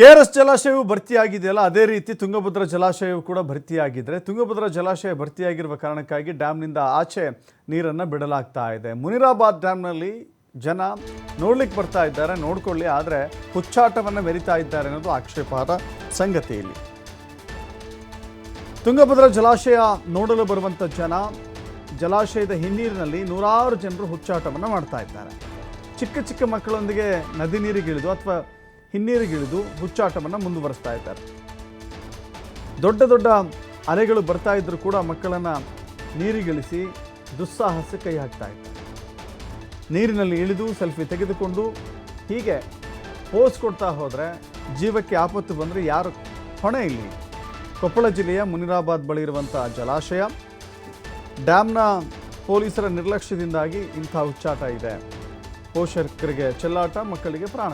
K R S ಜಲಾಶಯವು ಭರ್ತಿಯಾಗಿದೆಯಲ್ಲ, ಅದೇ ರೀತಿ ತುಂಗಭದ್ರ ಜಲಾಶಯವು ಕೂಡ ಭರ್ತಿಯಾಗಿದ್ರೆ ತುಂಗಭದ್ರ ಜಲಾಶಯ ಭರ್ತಿಯಾಗಿರುವ ಕಾರಣಕ್ಕಾಗಿ ಡ್ಯಾಮ್ನಿಂದ ಆಚೆ ನೀರನ್ನು ಬಿಡಲಾಗ್ತಾ ಇದೆ. ಮುನಿರಾಬಾದ್ ಡ್ಯಾಮ್ನಲ್ಲಿ ಜನ ನೋಡ್ಲಿಕ್ಕೆ ಬರ್ತಾ ಇದ್ದಾರೆ, ನೋಡ್ಕೊಳ್ಳಿ, ಆದರೆ ಹುಚ್ಚಾಟವನ್ನು ಮೆರಿತಾ ಇದ್ದಾರೆ ಅನ್ನೋದು ಆಕ್ಷೇಪಾರ್ಹ ಸಂಗತಿ ಇಲ್ಲಿ. ತುಂಗಭದ್ರಾ ಜಲಾಶಯ ನೋಡಲು ಬರುವಂಥ ಜನ ಜಲಾಶಯದ ಹಿನ್ನೀರಿನಲ್ಲಿ ನೂರಾರು ಜನರು ಹುಚ್ಚಾಟವನ್ನು ಮಾಡ್ತಾ ಇದ್ದಾರೆ. ಚಿಕ್ಕ ಚಿಕ್ಕ ಮಕ್ಕಳೊಂದಿಗೆ ನದಿ ನೀರಿಗಿಳಿದು ಅಥವಾ ಹಿನ್ನೀರಿಗಿಳಿದು ಹುಚ್ಚಾಟವನ್ನು ಮುಂದುವರಿಸ್ತಾ ಇದ್ದಾರೆ. ದೊಡ್ಡ ದೊಡ್ಡ ಅಲೆಗಳು ಬರ್ತಾ ಇದ್ದರೂ ಕೂಡ ಮಕ್ಕಳನ್ನು ನೀರಿಗಿಳಿಸಿ ದುಸ್ಸಾಹಸ ಕೈ ಹಾಕ್ತಾ ಇದ್ದಾರೆ ನೀರಿನಲ್ಲಿ ಇಳಿದು ಸೆಲ್ಫಿ ತೆಗೆದುಕೊಂಡು ಹೀಗೆ ಪೋಸ್ ಕೊಡ್ತಾ ಹೋದರೆ ಜೀವಕ್ಕೆ ಆಪತ್ತು ಬಂದರೆ ಯಾರು ಹೊಣೆ ಇಲ್ಲಿ? ಕೊಪ್ಪಳ ಜಿಲ್ಲೆಯ ಮುನಿರಾಬಾದ್ ಬಳಿ ಇರುವಂಥ ಜಲಾಶಯ. ಡ್ಯಾಮ್ನ ಪೊಲೀಸರ ನಿರ್ಲಕ್ಷ್ಯದಿಂದಾಗಿ ಇಂಥ ಹುಚ್ಚಾಟ ಇದೆ. ಪೋಷಕರಿಗೆ ಚೆಲ್ಲಾಟ, ಮಕ್ಕಳಿಗೆ ಪ್ರಾಣ